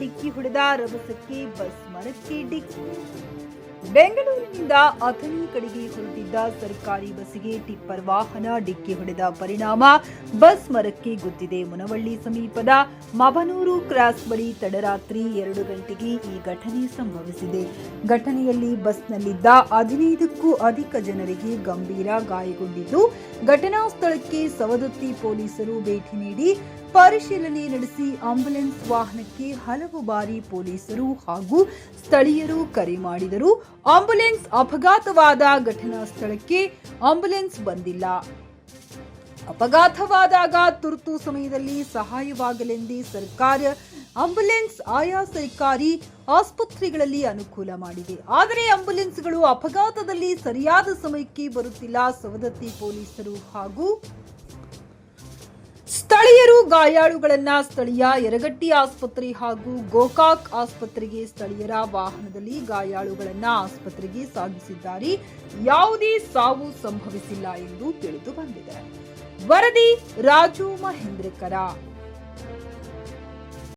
ಡಿಕ್ಕಿ ಹೊಡೆದ ರಭಸಕ್ಕೆ ಬಸ್ ಮರಕ್ಕೆ ಡಿಕ್ಕಿ. ಬೆಂಗಳೂರಿನಿಂದ ಅಥಣಿ ಕಡೆಗೆ ಹೊರಟಿದ್ದ ಸರ್ಕಾರಿ ಬಸ್ಸಿಗೆ ಟಿಪ್ಪರ್ ವಾಹನ ಡಿಕ್ಕಿ ಹೊಡೆದ ಪರಿಣಾಮ. ಬಸ್ ಮರಕ್ಕೆ ಗುದ್ದಿದೆ ಮುನವಳ್ಳಿ ಸಮೀಪದ ಮಬನೂರು ಕ್ರಾಸ್ ಬಳಿ ತಡರಾತ್ರಿ ಎರಡು ಗಂಟೆಗೆ ಈ ಘಟನೆ ಸಂಭವಿಸಿದೆ. ಘಟನೆಯಲ್ಲಿ ಬಸ್ನಲ್ಲಿದ್ದ ಹದಿನೈದಕ್ಕೂ ಅಧಿಕ ಜನರಿಗೆ ಗಂಭೀರ ಗಾಯಗೊಂಡಿದ್ದು, ಘಟನಾ ಸ್ಥಳಕ್ಕೆ ಸವದತ್ತಿ ಪೊಲೀಸರು ಭೇಟಿ ನೀಡಿ ಪರಿಶೀಲನೆ ನಡೆಸಿ ಆಂಬ್ಯುಲೆನ್ಸ್ ವಾಹನಕ್ಕೆ ಹಲವು ಬಾರಿ ಪೊಲೀಸರು ಹಾಗೂ ಸ್ಥಳೀಯರು ಕರೆ ಮಾಡಿದರು. ಆಂಬ್ಯುಲೆನ್ಸ್ ಅಪಘಾತವಾದ ಘಟನಾ ಸ್ಥಳಕ್ಕೆ ಆಂಬ್ಯುಲೆನ್ಸ್ ಬಂದಿಲ್ಲ. ಅಪಘಾತವಾದಾಗ ತುರ್ತು ಸಮಯದಲ್ಲಿ ಸಹಾಯವಾಗಲೆಂದೇ ಸರ್ಕಾರ ಆಂಬ್ಯುಲೆನ್ಸ್ ಆಯಾ ಸರ್ಕಾರಿ ಆಸ್ಪತ್ರೆಗಳಲ್ಲಿ ಅನುಕೂಲ ಮಾಡಿದೆ. ಆದರೆ ಆಂಬ್ಯುಲೆನ್ಸ್ಗಳು ಅಪಘಾತದಲ್ಲಿ ಸರಿಯಾದ ಸಮಯಕ್ಕೆ ಬರುತ್ತಿಲ್ಲ, ಸವದತ್ತಿ ಪೊಲೀಸರು ಹಾಗೂ ಗಾಯಾಳುಗಳನ್ನ ಸ್ಥಳೀಯ ಯರಗಟ್ಟಿ ಆಸ್ಪತ್ರೆ ಹಾಗೂ ಗೋಕಾಕ್ ಆಸ್ಪತ್ರೆಗೆ ಸ್ಥಳೀಯರ ವಾಹನದಲ್ಲಿ ಗಾಯಾಳುಗಳನ್ನ ಆಸ್ಪತ್ರೆಗೆ ಸಾಗಿಸಿದ್ದಾರೆ. ಯಾವುದೇ ಸಾವು ಸಂಭವಿಸಿಲ್ಲ ಎಂದು ತಿಳಿದು ಬಂದಿದೆ. ವರದಿ ರಾಜು ಮಹೇಂದ್ರಕರ.